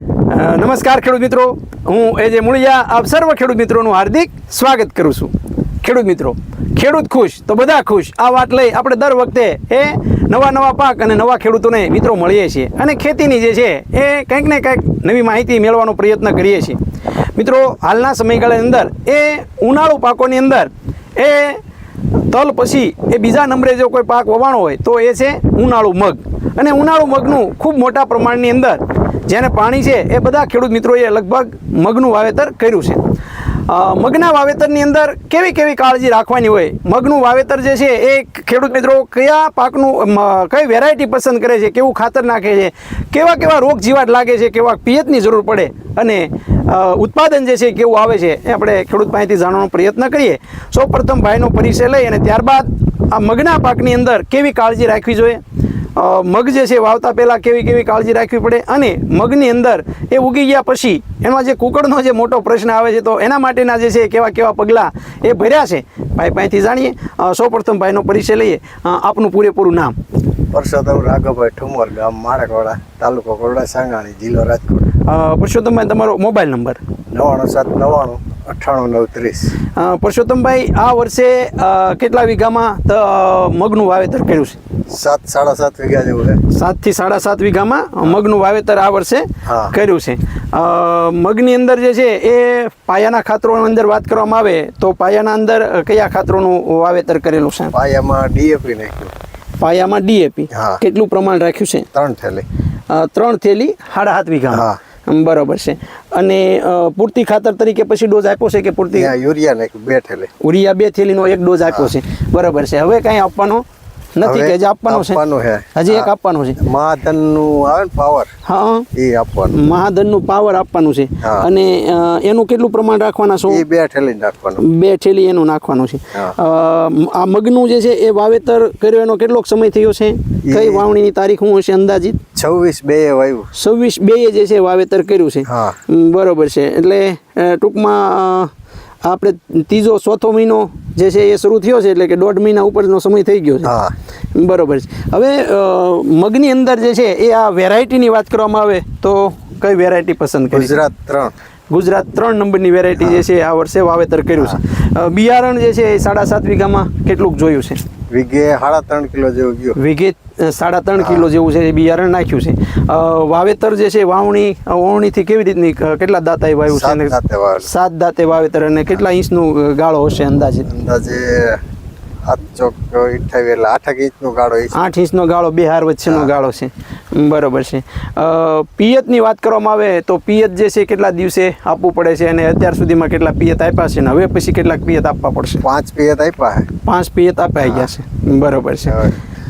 નમસ્કાર ખેડૂત મિત્રો. હું એ જે મૂળિયા, આપ સર્વ ખેડૂત મિત્રોનું હાર્દિક સ્વાગત કરું છું. ખેડૂત મિત્રો, ખેડૂત ખુશ તો બધા ખુશ. આ વાત લઈ આપણે દર વખતે એ નવા નવા પાક અને નવા ખેડૂતોને મિત્રો મળીએ છીએ. અને ખેતીની જે છે, એ કંઈક ને કંઈક નવી માહિતી મેળવવાનો પ્રયત્ન કરીએ છીએ. મિત્રો, હાલના સમયગાળાની અંદર એ ઉનાળુ પાકોની અંદર એ તલ પછી એ બીજા નંબરે જો કોઈ પાક વવાણો હોય તો એ છે ઉનાળુ મગ. અને ઉનાળુ મગનું ખૂબ મોટા પ્રમાણની અંદર જેને પાણી છે એ બધા ખેડૂત મિત્રોએ લગભગ મગનું વાવેતર કર્યું છે. મગના વાવેતરની અંદર કેવી કેવી કાળજી રાખવાની હોય? મગનું વાવેતર જે છે એ ખેડૂત મિત્રો કયા પાકનું કઈ વેરાયટી પસંદ કરે છે, કેવું ખાતર નાખે છે, કેવા કેવા રોગ જીવાત લાગે છે, કેવા પિયતની જરૂર પડે અને ઉત્પાદન જે છે કેવું આવે છે એ આપણે ખેડૂત પાસેથી જાણવાનો પ્રયત્ન કરીએ. સૌપ્રથમ ભાઈનો પરિચય લઈ અને ત્યારબાદ આ મગના પાકની અંદર કેવી કાળજી રાખવી જોઈએ? મગ જે છે વાવતા પહેલાં કેવી કેવી કાળજી રાખવી પડે અને મગની અંદર એ ઉગી ગયા પછી એમાં જે કુકડનો જે મોટો પ્રશ્ન આવે છે તો એના માટેના જે છે કેવા કેવા પગલાં એ ભર્યા છે? ભાઈ પાસેથી જાણીએ. સૌપ્રથમ ભાઈનો પરિચય લઈએ. આપનું પૂરેપૂરું નામ. પરસોત્તમ રાઘવભાઈ ઠુમર ગામ માણેકવાડા તાલુકો કોરડા સાંગાણી જિલ્લો રાજકોટ. પરસોત્તમભાઈ તમારો મોબાઈલ નંબર? નવ્વાણું સાત નવ્વાણું અઠ્ઠાણું નવ ત્રીસ પરસોત્તમભાઈ આ વર્ષે કેટલા વીઘામાં મગનું વાવેતર કર્યું છે? સાત સાડા સાત વીઘા જેવું છે. સાતથી સાડા સાત વીઘામાં મગનું વાવેતર આ વર્ષે કર્યું છે. મગની અંદર જે છે એ પાયાના ખાતરોની અંદર વાત કરવામાં આવે તો પાયાના અંદર કયા ખાતરોનું વાવેતર કરેલું છે? પાયામાં ડીએપી નાખ્યું. પાયામાં ડીએપી. કેટલું પ્રમાણ રાખ્યું છે? ત્રણ થેલી. ત્રણ થેલી સાડા સાત વીઘામાં. બરોબર છે. અને પૂરતી ખાતર તરીકે પછી ડોઝ આપ્યો છે કે પૂરતી? યુરિયા બે થેલી. યુરિયા બે થેલીનો એક ડોઝ આપ્યો છે. બરોબર છે. હવે કાંઈ આપવાનો નથી કે જે હજી આપવાનો છે. આપવાનું છે. હજી એક આપવાનું છે. મહાધનનું આવે ને પાવર હા. એ આપવાનું. મહાધનનું પાવર આપવાનું છે. અને એનું કેટલું પ્રમાણ રાખવાના છો? બે ઠેલી નાખવાનું બે ઠેલી એનું નાખવાનું છે. આ મગનું જે છે એ વાવેતર કર્યો એનો કેટલોક સમય થયો છે? કઈ વાવણીની તારીખ હું હશે અંદાજિત? છવ્વીસ બે એ વાવ્યું છવ્વીસ બે જે છે વાવેતર કર્યું છે. બરોબર છે. એટલે ટૂંકમાં આપણે ત્રીજો ચોથો મહિનો જે છે એ શરૂ થયો છે એટલે કે દોઢ મહિના ઉપરનો સમય થઈ ગયો છે. બરોબર છે. હવે મગની અંદર જે છે એ આ વેરાયટીની વાત કરવામાં આવે તો કઈ વેરાયટી પસંદ કરી? ગુજરાત ત્રણ. ગુજરાત ત્રણ નંબરની વેરાયટી જે છે આ વર્ષે વાવેતર કર્યું છે. બિયારણ જે છે એ સાડા સાત વીઘામાં કેટલુંક જોયું છે? વીઘે સાડા ત્રણ કિલો જેવું ગયું. વીઘે સાડા ત્રણ કિલો જેવું છે એ બિયારણ નાખ્યું છે. વાવેતર જે છે વાવણી વાવણીથી કેવી રીતની કેટલા દાતાએ વાવ્યું છે? સાત દાંતે વાવેતર અને કેટલા ઇંચનું ગાળો હશે અંદાજે અંદાજે આઠ ઇંચનો ગાળો બે હાર વચ્ચેનો ગાળો છે. બરોબર છે. પિયતની વાત કરવામાં આવે તો પિયત જે છે કેટલા દિવસે આપવું પડે છે અને અત્યાર સુધીમાં કેટલા પિયત આપ્યા છે ને? હવે પછી કેટલાક પિયત આપવા પડશે. પાંચ પિયત આપ્યા પાંચ પિયત આપ્યા ગયા છે. બરોબર છે.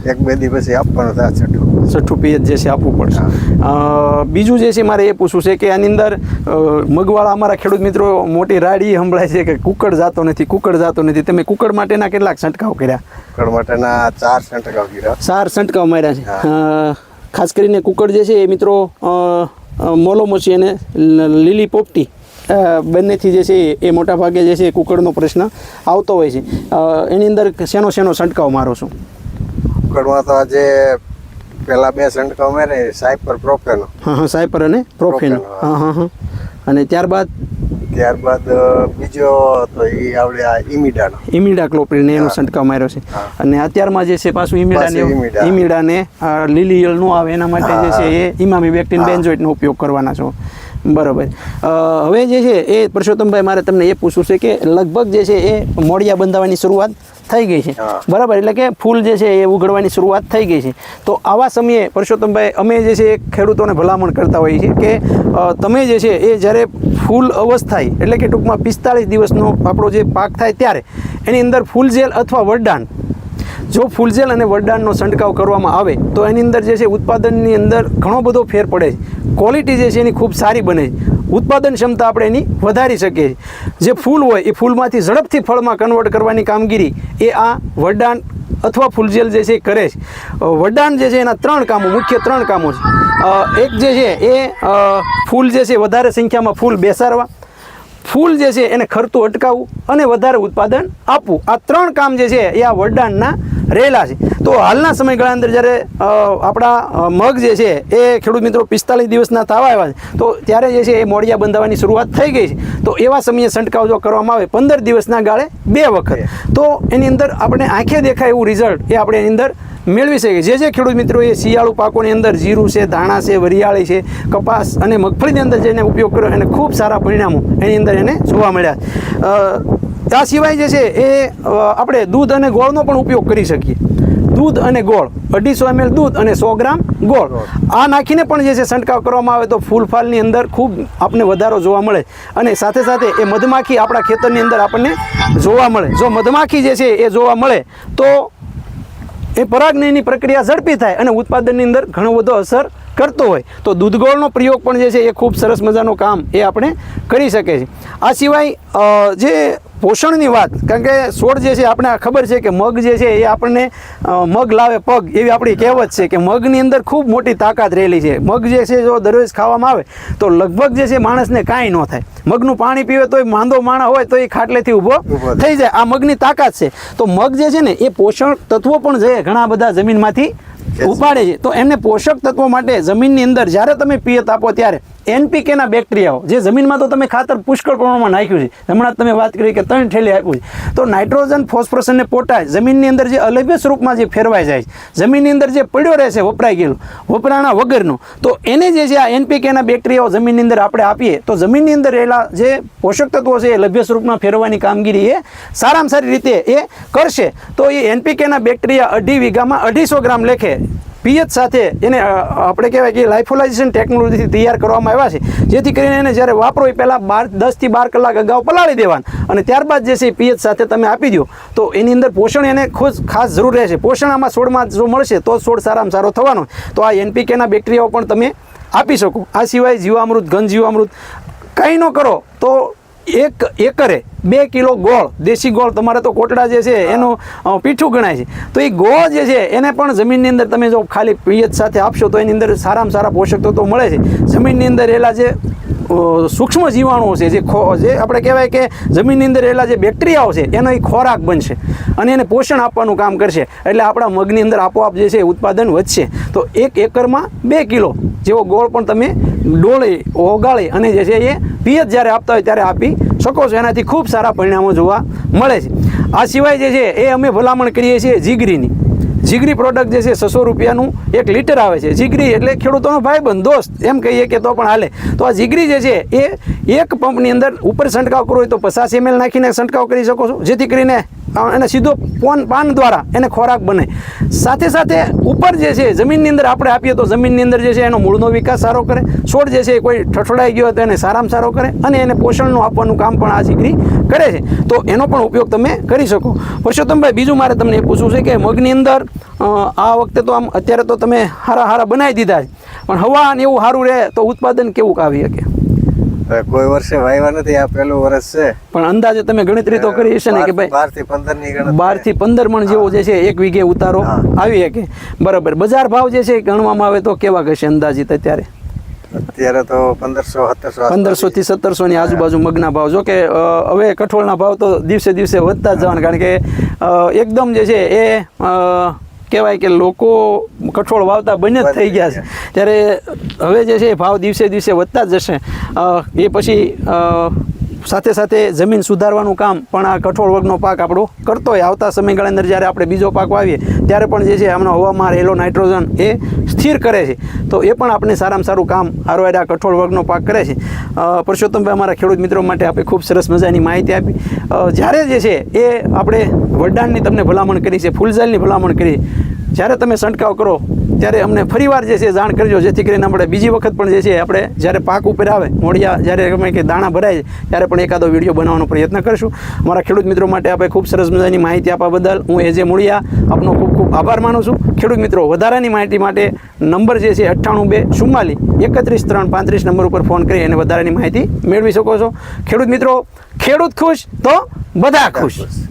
એક બે દિવસ આપવાનું થાય છઠ્ઠું. છઠ્ઠું પીએચ જે છે આપવું પડશે. બીજું જે છે મારે એ પૂછવું છે કે આની અંદર મગવાળા અમારા ખેડૂત મિત્રો મોટી રાડી સંભળાય છે કે કુકડ જાતો નથી કુકડ જાતો નથી. તમે કુકડ માટેના કેટલાક છંટકાવ કર્યા? કુકડ માટેના ચાર છંટકાવ કર્યા. ચાર છંટકાવ માર્યા છે. ખાસ કરીને કુકડ જે છે એ મિત્રો મોલોમોસી અને લીલી પોપટી બંનેથી જે છે એ મોટા ભાગે જે છે કુકડનો પ્રશ્ન આવતો હોય છે. એની અંદર શેનો શેનો છંટકાવ મારો છું? કુકડમાં તો આજે પેલા બે સંડકો અમે ને સાયપર પ્રોફેનો હા હા સાયપર અને પ્રોફેન હા. હા હા અને ત્યારબાદ? ત્યારબાદ બીજો તો એ આવડે આ ઇમિડાનો ઇમિડા ક્લોપ્રિન એનો છંટકાવ માર્યો છે. અને અત્યારમાં જે છે પાછું ઇમિડાને. ઇમિડાને લીલી યલ નો આવે એના માટે જે છે એ ઇમામી બેક્ટીન બેન્ઝોઇટનો ઉપયોગ કરવાના છો. બરોબર. હવે જે છે એ પરસોત્તમભાઈ મારે તમને એ પૂછવું છે કે લગભગ જે છે એ મોડિયા બંધાવવાની શરૂઆત થઈ ગઈ છે. બરાબર એટલે કે ફૂલ જે છે એ ઉઘડવાની શરૂઆત થઈ ગઈ છે. તો આવા સમયે પરસોત્તમભાઈ અમે જે છે એ ખેડૂતોને ભલામણ કરતા હોઈએ છીએ કે તમે જે છે એ જ્યારે ફૂલ અવસ્થાય એટલે કે ટૂંકમાં પિસ્તાળીસ દિવસનો આપણો જે પાક થાય ત્યારે એની અંદર ફૂલ જેલ અથવા વરદાન જો ફૂલજેલ અને વરદાનનો છંટકાવ કરવામાં આવે, તો એની અંદર જે છે ઉત્પાદનની અંદર ઘણો બધો ફેર પડે છે. ક્વોલિટી જે છે એની ખૂબ સારી બને છે. ઉત્પાદન ક્ષમતા આપણે એની વધારી શકીએ જે ફૂલ હોય, એ ફૂલમાંથી ઝડપથી ફળમાં કન્વર્ટ કરવાની કામગીરી, એ આ વરદાન અથવા ફૂલજેલ જે છે એ કરે છે. વરદાન જે છે એના ત્રણ કામો, મુખ્ય ત્રણ કામો છે. એક જે છે એ ફૂલ જે છે વધારે સંખ્યામાં ફૂલ બેસાડવા, ફૂલ જે છે એને ખરતું અટકાવવું અને વધારે ઉત્પાદન આપવું. આ ત્રણ કામ જે છે એ આ વરદાનના રહેલા છે. તો હાલના સમયગાળા અંદર જ્યારે આપણા મગ જે છે, એ ખેડૂત મિત્રો પિસ્તાલીસ દિવસના થવા આવ્યા છે. તો ત્યારે જે છે એ મોડિયા બંધાવવાની શરૂઆત થઈ ગઈ છે. તો એવા સમયે છંટકાવ જો કરવામાં આવે, પંદર દિવસના ગાળે બે વખત. તો એની અંદર આપણે આંખે દેખાય એવું રિઝલ્ટ એ આપણે એની અંદર મેળવી શકીએ. જે જે ખેડૂત મિત્રો એ શિયાળુ પાકોની અંદર જીરું છે, ધાણા છે, વરિયાળી છે, કપાસ અને મગફળીની અંદર જેને ઉપયોગ કર્યો, એને ખૂબ સારા પરિણામો એની અંદર એને જોવા મળ્યા. આ સિવાય જે છે એ આપણે દૂધ અને ગોળનો પણ ઉપયોગ કરી શકીએ. દૂધ અને ગોળ અઢીસો એમએલ દૂધ અને સો ગ્રામ ગોળ. આ નાખીને પણ જે છે છંટકાવ કરવામાં આવે તો ફૂલફાલની અંદર ખૂબ આપણને વધારો જોવા મળે. અને સાથે સાથે એ મધમાખી આપણા ખેતરની અંદર આપણને જોવા મળે. જો મધમાખી જે છે એ જોવા મળે તો એ પરાગનયની પ્રક્રિયા ઝડપી થાય અને ઉત્પાદનની અંદર ઘણો બધો અસર કરતો હોય. તો દૂધગોળનો પ્રયોગ પણ જે છે એ ખૂબ સરસ મજાનું કામ એ આપણે કરી શકીએ છીએ આ સિવાય જે પોષણની વાત કારણ કે છોડ જે છે આપણે આ ખબર છે કે મગ જે છે એ આપણને મગ લાવે પગ એવી આપણી કહેવત છે કે મગની અંદર ખૂબ મોટી તાકાત રહેલી છે. મગ જે છે જો દરરોજ ખાવામાં આવે તો લગભગ જે છે માણસને કાંઈ ન થાય. મગનું પાણી પીવે તો એ માંદો માણા હોય તો એ ખાટલેથી ઊભો ઊભો થઈ જાય. આ મગની તાકાત છે. તો મગ જે છે ને એ પોષણ તત્વો પણ છે ઘણા બધા જમીનમાંથી ઉપાડે છે. તો એમને પોષક તત્વો માટે જમીનની અંદર જ્યારે તમે પિયત આપો ત્યારે એનપીકેના બેક્ટેરિયાઓ, જે જમીનમાં તો તમે ખાતર પુષ્કળ પ્રમાણમાં નાખ્યું છે. હમણાં તમે વાત કરી કે ત્રણ ઠેલી આપ્યું છે. તો નાઇટ્રોજન ફોસ્ફરસ અને પોટાશ, જમીનની અંદર જે અલભ્ય સ્વરૂપમાં જે ફેરવાઈ જાય છે, જમીનની અંદર જે પડ્યો રહે છે, વપરાઈ ગયેલું, વપરાણા વગરનું, તો એને જે છે આ એનપીકેના બેક્ટેરિયાઓ જમીનની અંદર આપણે આપીએ, તો જમીનની અંદર રહેલા જે પોષક તત્વો છે એ લભ્ય સ્વરૂપમાં ફેરવવાની કામગીરી એ સારામાં સારી રીતે એ કરશે. તો એ એનપીકેના બેક્ટેરિયા અઢી વીઘામાં અઢીસો ગ્રામ લેખે પિયત સાથે એને આપણે કહેવાય કે લાઇફોલાઇઝેશન ટેકનોલોજીથી તૈયાર કરવામાં આવ્યા છે. જેથી કરીને એને જ્યારે વાપરો એ પહેલાં બાર દસથી બાર કલાક અગાઉ પલાળી દેવાના. અને ત્યારબાદ જે છે એ પિયત સાથે તમે આપી દો. તો એની અંદર પોષણ એને ખૂબ ખાસ જરૂર રહેશે. પોષણ આમાં છોડમાં જો મળશે તો છોડ સારામાં સારો થવાનો. તો આ એનપીકેના બેક્ટેરિયાઓ પણ તમે આપી શકો. આ સિવાય જીવામૃત ઘન જીવામૃત કંઈ ન કરો તો એક એકરે બે કિલો ગોળ દેશી ગોળ તમારે તો કોટડા જે છે એનું પીઠું ગણાય છે. તો એ ગોળ જે છે એને પણ જમીનની અંદર તમે જો ખાલી પિયત સાથે આપશો તો એની અંદર સારામાં સારા પોષક તત્વો મળે છે. જમીનની અંદર રહેલા જે સૂક્ષ્મ જીવાણુઓ છે જે ખો જે આપણે કહેવાય કે જમીનની અંદર રહેલા જે બેક્ટેરિયાઓ છે એનો એ ખોરાક બનશે અને એને પોષણ આપવાનું કામ કરશે. એટલે આપણા મગની અંદર આપોઆપ જે છે ઉત્પાદન વધશે. તો એક એકરમાં બે કિલો જેવો ગોળ પણ તમે ડોળી, ઓગાળી અને જે છે એ પિયત જ્યારે આપતા હોય ત્યારે આપી શકો છો. એનાથી ખૂબ સારા પરિણામો જોવા મળે છે. આ સિવાય જે છે એ અમે ભલામણ કરીએ છીએ જીગરીની. જીગરી પ્રોડક્ટ જે છે છસો રૂપિયાનું એક લીટર આવે છે. જીગરી એટલે ખેડૂતોનો ભાઈબંધ, દોસ્ત, એમ કહીએ કે તો પણ હાલે. તો આ જીગરી જે છે એ એક પંપની અંદર ઉપર છંટકાવ કરવો હોય તો પચાસ એમએલ નાખીને છંટકાવ કરી શકો છો. જેથી કરીને એને સીધો પોન પાન દ્વારા એને ખોરાક બને. સાથે સાથે ઉપર જે છે, જમીનની અંદર આપણે આપીએ તો જમીનની અંદર જે છે, એનો મૂળનો વિકાસ સારો કરે. છોડ જે છે, એ કોઈ ઠઠડાઈ ગયો તો એને સારામાં સારો કરે અને એને પોષણનું આપવાનું કામ પણ આ જીગરી કરે છે. તો એનો પણ ઉપયોગ તમે કરી શકો. પરસોત્તમભાઈ, બીજું મારે તમને એ પૂછવું છે કે મગની અંદર આ વખતે તો આમ અત્યારે તો તમે હારા હારા બનાવી દીધા છે. પણ હવા ને એવું સારું રહે તો ઉત્પાદન કેવું આવી શકે કોઈ વર્ષે વાયવા નથી આ પહેલું વર્ષ છે. પણ અંદાજે તમે ગણતરી તો કરી હશે ને કે ભાઈ બારથી પંદરની ગણતરી. બારથી પંદર મણ જેવો જે છે એક વીઘે ઉતારો. આવી શકે. બરાબર. બજાર ભાવ જે છે ગણવામાં આવે તો કેવા કહેશે અંદાજિત અત્યારે? અત્યારે તો પંદરસો સત્તરસો પંદરસો થી સત્તરસો ની આજુબાજુ મગના ભાવ. જો કે હવે કઠોળના ભાવ તો દિવસે દિવસે વધતા જ જવાના કારણ કે એકદમ જે છે એ કહેવાય કે લોકો કઠોળ વાવતા બંને જ થઈ ગયા છે. ત્યારે હવે જે છે એ ભાવ દિવસે દિવસે વધતા જ જશે. એ પછી સાથે સાથે જમીન સુધારવાનું કામ પણ આ કઠોળ વર્ગનો પાક આપણો કરતો હોય. આવતા સમયગાળા અંદર જ્યારે આપણે બીજો પાક વાવીએ, ત્યારે પણ જે છે આમનો હવામાં રહેલો નાઇટ્રોજન એ સ્થિર કરે છે. તો એ પણ આપણે સારામાં સારું કામ હારવાડ આ કઠોળ વર્ગનો પાક કરે છે. પરસોત્તમભાઈ, અમારા ખેડૂત મિત્રો માટે આપણે ખૂબ સરસ મજાની માહિતી આપી. જ્યારે જે છે એ આપણે વરદાનની તમને ભલામણ કરી છે ફૂલઝાલની ભલામણ કરી જ્યારે તમે છંટકાવ કરો, ત્યારે અમને ફરીવાર જે છે જાણ કરજો, જેથી કરીને આપણે બીજી વખત પણ જે છે આપણે જ્યારે પાક ઉપર આવે, મોડિયા જ્યારે અમે કે દાણા ભરાય, ત્યારે પણ એકાદો વીડિયો બનાવવાનો પ્રયત્ન કરશું. અમારા ખેડૂત મિત્રો માટે આપણે ખૂબ સરસ મજાની માહિતી આપવા બદલ હું એ જે મૂળિયા આપનો ખૂબ ખૂબ આભાર માનું છું. ખેડૂત મિત્રો, વધારાની માહિતી માટે નંબર જે છે અઠ્ઠાણું બે ચુમ્માલી એકત્રીસ ત્રણ પાંત્રીસ નંબર ઉપર ફોન કરી અને વધારાની માહિતી મેળવી શકો છો. ખેડૂત મિત્રો, ખેડૂત ખુશ તો બધા ખુશ.